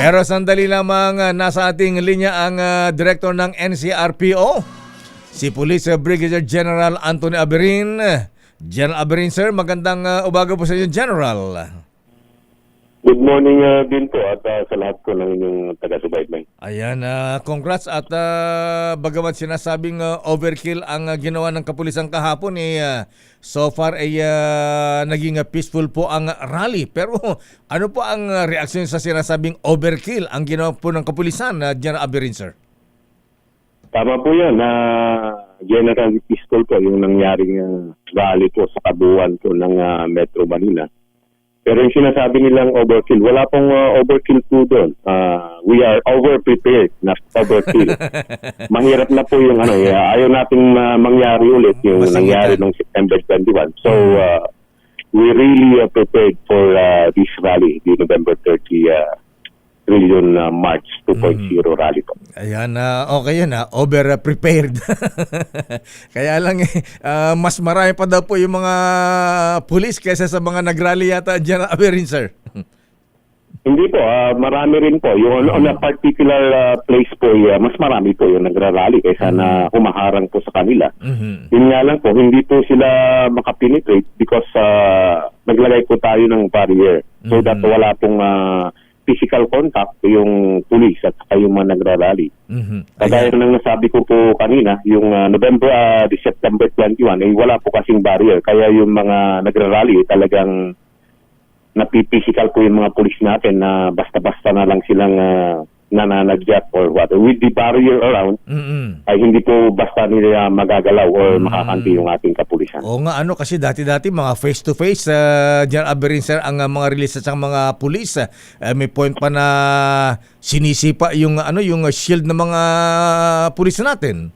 Pero sandali lamang ah, nasa ating linya ang ah, director ng NCRPO, si Police Brigadier General Anthony Aberin. General Aberin, sir, magandang ah, umaga po sa inyo, General. Good morning uh, din po at uh, sa lahat po ng inyong taga-subaybay. Ayan, ah, congrats at ah, bagamat sinasabing ah, overkill ang ah, ginawa ng kapulisan kahapon, eh, ah, so far ay ah, naging ah, peaceful po ang rally. Pero ano po ang ah, reaksyon sa sinasabing overkill ang ginawa po ng kapulisan, ah, General Aberin, sir? Tama po yan na General Pistol po yung nangyaring uh, rally po sa kabuuan po ng uh, Metro Manila. Pero yung sinasabi nilang overkill, wala pong uh, overkill po doon. Uh, we are over-prepared na overkill. Mahirap na po yung ano, eh, ayaw natin uh, mangyari ulit yung Masingitan. nangyari noong September 21. So, uh, we really uh, prepared for uh, this rally, the November 30 uh, Trillion uh, March 2.0 rally po. Ayan, ah, okay yan, ah, over-prepared. Kaya lang, eh, ah, mas marami pa daw po yung mga pulis kaysa sa mga nagrally yata dyan, Aberin, sir. Hindi po, ah, marami rin po. Yung on, on a particular ah, place po, ah, mas marami po yung nagrarally kaysa na humaharang po sa kanila. Mhm. Yun nga lang po, hindi po sila makapenetrate because ah, naglagay po tayo ng barrier. So Mhm. that wala pong ah, physical contact yung police at saka yung mga nagrarally. Mhm. Kagaya ng nasabi ko po kanina, yung ah, November, di September 21, ay wala po kasing barrier. Kaya yung mga nagrarally ay talagang napipisikal po yung mga pulis natin na basta-basta na lang silang uh, nananagyat or what. With the barrier around, Mhm. ay hindi po basta nila magagalaw or makakanti yung ating kapulisan. Oo nga, ano, kasi dati-dati mga face-to-face, uh, General Aberin, sir, ang ah, mga release sa mga pulis, ah, eh, may point pa na sinisipa yung, ano, yung ah, shield ng mga pulis natin.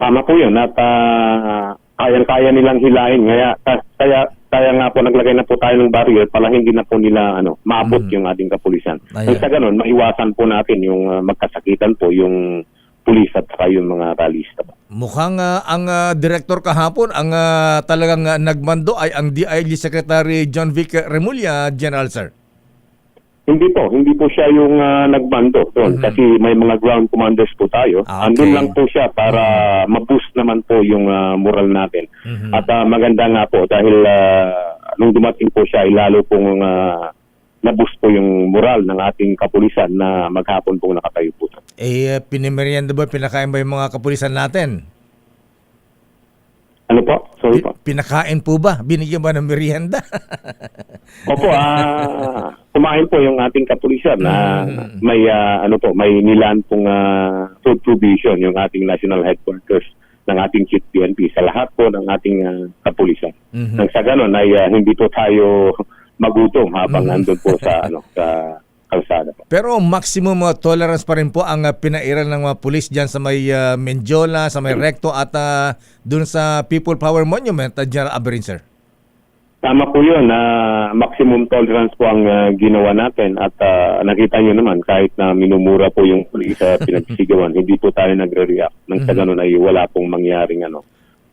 Tama po yun at ah, kayang-kaya nilang hilahin. Kaya, ka- kaya, kaya nga po naglagay na po tayo ng barrier para hindi na po nila ano, maabot yung ating kapulisan. Ayan. Sa ganun, maiwasan po natin yung ah, magkasakitan po yung pulis at saka yung mga ralista. po. Mukhang ah, ang ah, director kahapon, ang ah, talagang ah, nagmando ay ang DIG Secretary John Vic Remulla, General, sir. Hindi po, hindi po siya yung ah, nagbando doon Mhm. kasi may mga ground commanders po tayo. Ah, Andun okay. lang po siya para ma-boost naman po yung ah, moral natin. Mhm. At ah, maganda nga po dahil ah, nung dumating po siya, ay lalo pong ah, na-boost po yung moral ng ating kapulisan na maghapon po nakatayo po. Eh, pinimerienda ba, pinakain ba yung mga kapulisan natin? Ano po? Sorry po. Pinakain po ba? Binigyan ba ng merienda? Opo, ah kumain po yung ating kapulisan na Mhm. may ah, ano po, may nilan pong ah, food provision yung ating national headquarters ng ating chief PNP sa lahat po ng ating ah, kapulisan. Mhm. Nang sa ganun ay ah, hindi po tayo magutom habang Mhm. nandun po sa ano sa kalsada po. Pero maximum uh, tolerance pa rin po ang uh, pinairal ng mga pulis dyan sa may uh, Menjola, sa may Recto at uh, dun sa People Power Monument, uh, General Aberin, sir. Tama po yun na maximum tolerance po ang ah, ginawa natin at ah, nakita nyo naman kahit na minumura po yung pulis sa pinagsisigawan, hindi po tayo nagre-react. Nang sa ganun ay wala pong mangyaring ano,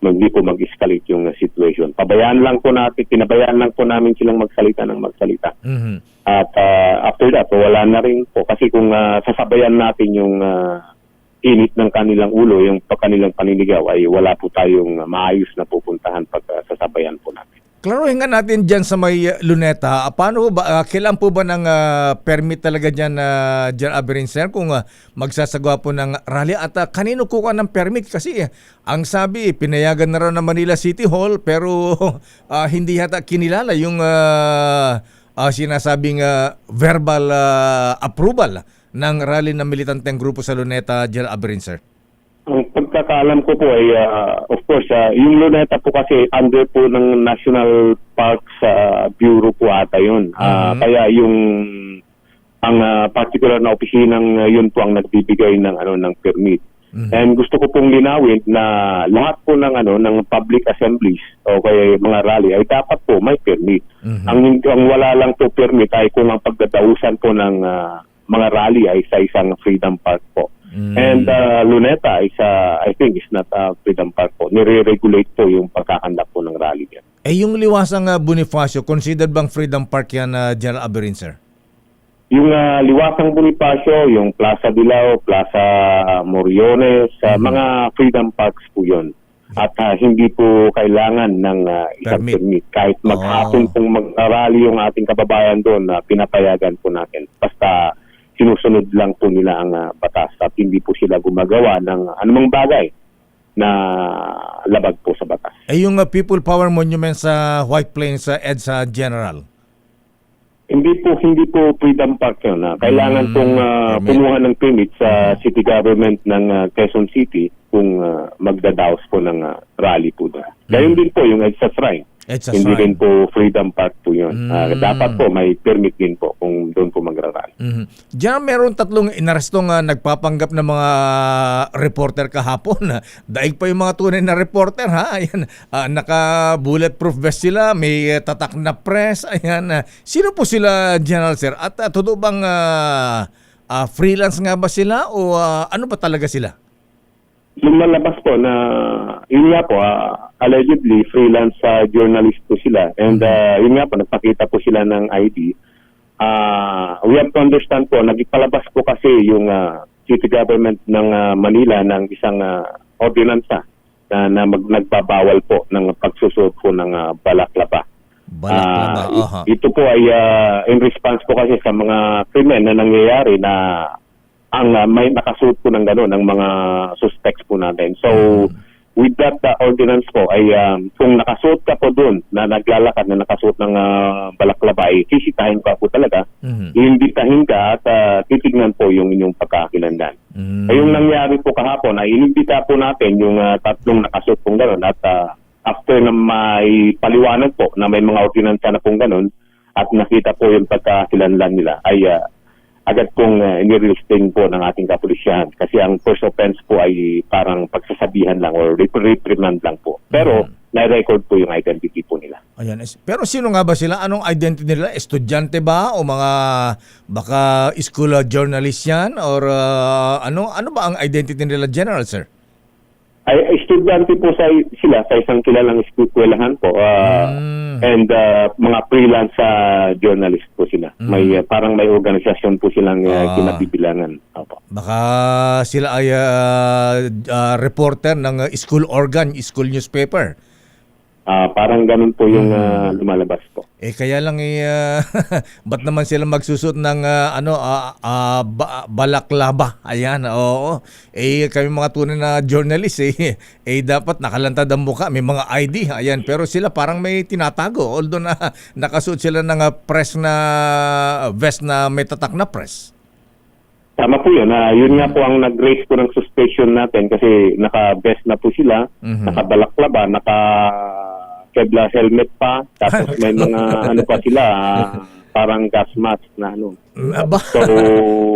hindi po mag-escalate yung situation. Pabayaan lang po natin, pinabayaan lang po namin silang magsalita ng magsalita. Mhm. At ah, after that, wala na rin po. Kasi kung ah, sasabayan natin yung ah, init ng kanilang ulo, yung kanilang paninigaw, ay wala po tayong ah, maayos na pupuntahan pag ah, sasabayan po natin. Klaruhin nga natin dyan sa may uh, Luneta, ah, paano ba, uh, kailan po ba ng uh, permit talaga dyan, uh, General Aberin, sir, kung uh, magsasagawa po ng rally at uh, kanino kuha ng permit? Kasi uh, ang sabi, pinayagan na raw ng Manila City Hall pero uh, hindi yata kinilala yung uh, uh, sinasabing uh, verbal uh, approval ng rally ng militanteng grupo sa Luneta, General Aberin, sir. Pagkakaalam ko po ay, ah, of course, ah, yung Luneta po kasi under po ng National Parks ah, Bureau po ata yun. Ah, Mhm. Kaya yung ang ah, particular na opisinang ah, yun po ang nagbibigay ng ano ng permit. Mhm. And gusto ko pong linawin na lahat po ng ano ng public assemblies o kaya mga rally ay dapat po may permit. Mhm. Ang ang wala lang po permit ay kung ang pagdadausan po ng ah, mga rally ay sa isang Freedom Park po. Mm. And uh, Luneta is uh, I think is not uh, Freedom Park po. Nire-regulate po yung pagkakandak po ng rally yan. Eh yung liwasang uh, Bonifacio, considered bang Freedom Park yan, uh, General Aberin, sir? yung ah, Liwasang Bonifacio, yung Plaza Bilao, Plaza Moriones, sa mga freedom parks po yun. At ah, hindi po kailangan ng ah, isang Permit. permit. Kahit maghapon Oh. pong mag-rally yung ating kababayan doon, na pinapayagan po natin. Basta sinusunod lang po nila ang ah, batas at hindi po sila gumagawa ng anumang bagay na labag po sa batas. Eh yung uh, People Power Monument sa White Plains sa EDSA General. Hindi po hindi po freedom park yun. ah. Kailangan Mm, pong permit. kumuha ng permit sa city government ng ah, Quezon City kung ah, magdadaos po ng ah, rally po doon. Gayon din po yung EDSA Shrine. EDSA hindi Shrine. rin po freedom park po yun. Ah, Mm. dapat po may permit din po kung doon po magrarally. Mhm. Diyan meron tatlong inarestong uh, nagpapanggap na mga reporter kahapon. Daig pa yung mga tunay na reporter ha. Ayan, ah, naka bulletproof vest sila, may eh, tatak na press. Ayan, ah. sino po sila General Sir? At uh, totoo bang ah, ah, freelance nga ba sila o ah, ano ba talaga sila? Lumalabas po na yun nga po ah, allegedly freelance ah, journalist po sila and ah, yun nga po nagpakita po sila ng ID. Ah, we have to understand po nagpalabas po kasi yung ah, city government ng ah, Manila ng isang uh, ordinansa na, na mag, nagbabawal po ng pagsusuot po ng ah, balaklava. Balaklava. Aha. i- ito po ay ah, in response po kasi sa mga krimen na nangyayari na ang ah, may nakasuot po ng gano'n ng mga suspects po natin. So, with that ah, ordinance po ay um, kung nakasuot ka po doon na naglalakad na nakasuot ng ah, balaklava ay sisitahin ka po talaga, Mhm. iimbitahin ka at ah, titignan po yung inyong pagkakilandan. Mm. Ay, yung nangyari po kahapon ay inimbita po natin yung ah, tatlong nakasuot pong gano'n at ah, after na may paliwanag po na may mga ordinansa na pong gano'n at nakita po yung pagkakilanlan nila ay ah, agad pong uh, inirelisting po ng ating kapulisyan kasi ang first offense po ay parang pagsasabihan lang or rep- reprimand lang po. Pero na-record po yung identity po nila. Ayan. Pero sino nga ba sila? Anong identity nila? Estudyante ba o mga baka school uh, journalist yan or uh, ano ano ba ang identity nila general sir? Ay, estudyante po sa, sila sa isang kilalang eskwelahan po. ah, Mm. And ah, mga freelance ah, journalist po sila. May ah, parang may organisasyon po silang ah, Ah. kinabibilangan. Opo. Baka sila ay uh, uh, reporter ng uh, school organ, school newspaper. Ah, parang ganun po yung ah, lumalabas po. Eh kaya lang eh uh, ba't naman sila magsusot ng uh, ano ah, ah, ba- balaklava? Ayan, oo. Eh kami mga tunay na journalist eh, eh dapat nakalantad ang mukha, may mga ID. Ayan, pero sila parang may tinatago although na nakasuot sila ng uh, press na vest na may tatak na press. Tama po yun. Ah, yun nga po ang nag-raise po ng suspicion natin kasi naka-vest na po sila, Mhm. naka-balaklava, naka Kevlar helmet pa, tapos may mga ano pa sila, ah, parang gas mask na ano. Aba. So,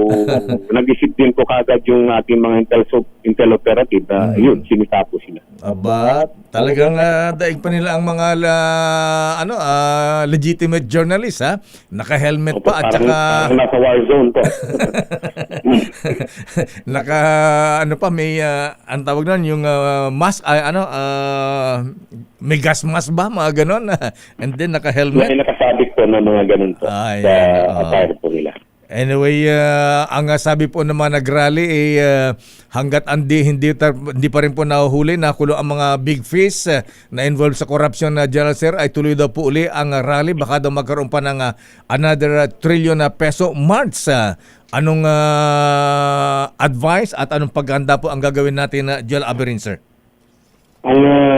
nag-isip din po kagad yung ating mga intel, intel operative na yun, sinita po sila. Aba, talagang uh, daig pa nila ang mga la- ano ah, legitimate journalist ha. Naka-helmet Opo, pa at parang, saka parang nasa war zone po. naka ano pa may ah, ang tawag nun yung ah, mask ay ano ah, may gas mask ba mga ganon and then May naka-helmet. nakasabit po ng mga ganun po Ah, sa yan, oo. attire po nila. Anyway, ah, ang ah, sabi po ng mga nagrally eh ah, hanggat andi hindi tar- hindi pa rin po nahuhuli nakulo ang mga big fish ah, na involved sa corruption na General Sir ay tuloy daw po uli ang ah, rally baka daw magkaroon pa ng ah, another ah, trillion na peso march ah. anong ah, advice at anong paghanda po ang gagawin natin na Joel Aberin sir? Ang uh,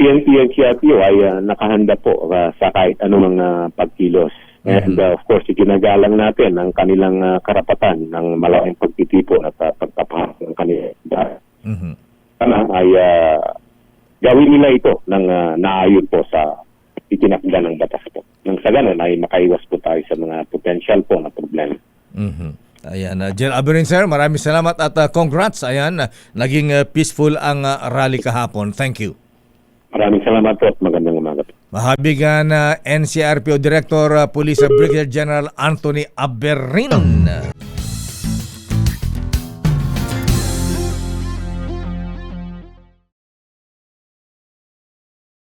PNP and CRPO ay ah, nakahanda po ah, sa kahit anumang uh, pagkilos. And ah, of course, ginagalang natin ang kanilang ah, karapatan ng malaking pagtitipo at uh, pagtapahan ng kanilang dahil Mhm. sana ay ah, gawin nila ito ng ah, naayon po sa itinakda ng batas po. Nang sa ganun ay makaiwas po tayo sa mga potential po na problema. Mhm. Ayan, uh, General Aberin sir, maraming salamat at ah, congrats. Ayan, ah, naging ah, peaceful ang ah, rally kahapon. Thank you. Maraming salamat po at magandang umaga po. Mahabigan na NCRPO Director uh, Police Brigadier General Anthony Aberin.